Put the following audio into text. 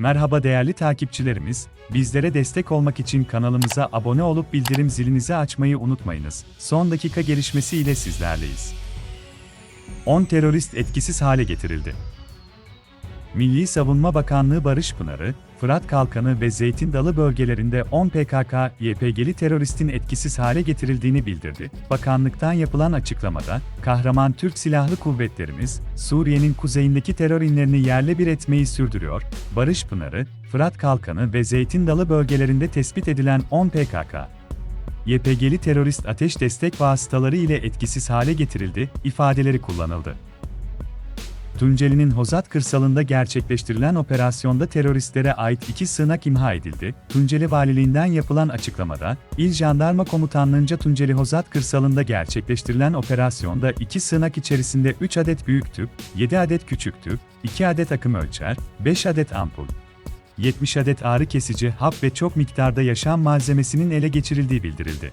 Merhaba değerli takipçilerimiz, bizlere destek olmak için kanalımıza abone olup bildirim zilinizi açmayı unutmayınız. Son dakika gelişmesi ile sizlerleyiz. 10 terörist etkisiz hale getirildi. Milli Savunma Bakanlığı Barış Pınarı, Fırat Kalkanı ve Zeytin Dalı bölgelerinde 10 PKK, YPG'li teröristin etkisiz hale getirildiğini bildirdi. Bakanlıktan yapılan açıklamada, kahraman Türk Silahlı Kuvvetlerimiz, Suriye'nin kuzeyindeki terör inlerini yerle bir etmeyi sürdürüyor. Barış Pınarı, Fırat Kalkanı ve Zeytin Dalı bölgelerinde tespit edilen 10 PKK, YPG'li terörist ateş destek vasıtaları ile etkisiz hale getirildi, ifadeleri kullanıldı. Tunceli'nin Hozat kırsalında gerçekleştirilen operasyonda teröristlere ait iki sığınak imha edildi. Tunceli Valiliğinden yapılan açıklamada, İl Jandarma Komutanlığınca Tunceli Hozat kırsalında gerçekleştirilen operasyonda iki sığınak içerisinde 3 adet büyük tüp, 7 adet küçük tüp, 2 adet akım ölçer, 5 adet ampul, 70 adet ağrı kesici hap ve çok miktarda yaşam malzemesinin ele geçirildiği bildirildi.